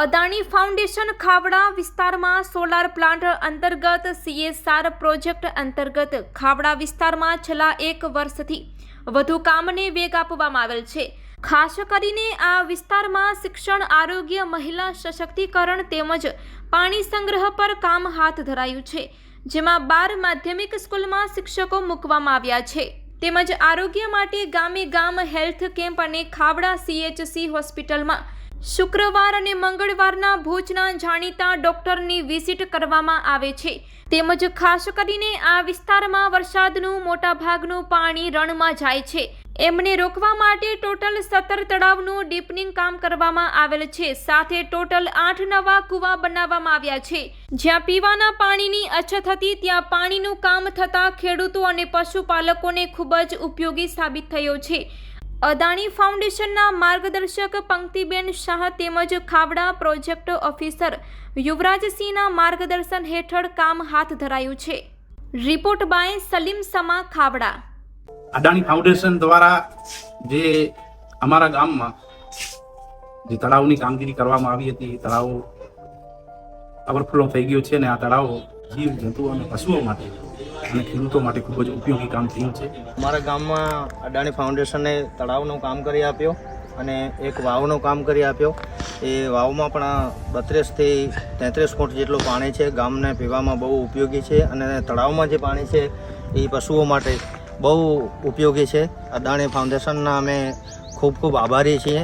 Adani foundation Khavda વિસ્તારમાં solar plant અંતર્ગત CSR project અંતર્ગત ખાવડા વિસ્તારમાં છેલ્લા એક વર્ષથી વધુ કામને વેગ આપવામાં આવેલ છે. ખાસ કરીને આ વિસ્તારમાં શિક્ષણ, આરોગ્ય, મહિલા સશક્તિકરણ તેમજ પાણી સંગ્રહ પર કામ હાથ ધરાયું છે, જેમાં બાર માધ્યમિક સ્કૂલમાં શિક્ષકો મૂકવામાં આવ્યા છે. તેમજ આરોગ્ય માટે ગામે ગામ હેલ્થ કેમ્પ અને ખાવડા સીએચસી હોસ્પિટલમાં શુક્રવાર અને મંગળવારના ભુજના જાણીતા ડોક્ટરની વિઝિટ કરવામાં આવે છે. તેમજ ખાસ કરીને આ વિસ્તારમાં વરસાદનું મોટાભાગનું પાણી રણમાં જાય છે. એમને રોકવા માટે ટોટલ સત્તર તળાવનું ડીપનિંગ કામ કરવામાં આવેલ છે. સાથે ટોટલ આઠ નવા કૂવા બનાવવામાં આવ્યા છે. જ્યાં પીવાના પાણીની અછત હતી, ત્યાં પાણીનું કામ થતાં ખેડૂતો અને પશુપાલકોને ખૂબ જ ઉપયોગી સાબિત થયો છે. અદાણી ફાઉન્ડેશનના માર્ગદર્શક પંક્તિબેન શાહ તેમજ ખાવડા પ્રોજેક્ટ ઓફિસર યુવરાજસિંહના માર્ગદર્શન હેઠળ કામ હાથ ધરાયું છે. Report by Salim Sama Khavda. Adani foundation દ્વારા જે અમારા ગામમાં જે તળાવની કામગીરી કરવામાં આવી હતી તળાવ ઓવરફ્લો થઈ ગયો છે ને આ તળાવ જીવ જંતુઓ અને પશુઓ માટે અને ખેડૂતો માટે ખૂબ જ ઉપયોગી કામ થયું છે. અમારા ગામમાં અદાણી ફાઉન્ડેશને તળાવનું કામ કરી આપ્યો અને એક વાવનું કામ કરી આપ્યો. એ વાવમાં પણ બત્રીસથી તેત્રીસ ફૂટ જેટલું પાણી છે. ગામને પીવામાં બહુ ઉપયોગી છે અને તળાવમાં જે પાણી છે એ પશુઓ માટે બહુ ઉપયોગી છે. અદાણી ફાઉન્ડેશનના અમે ખૂબ ખૂબ આભારી છીએ.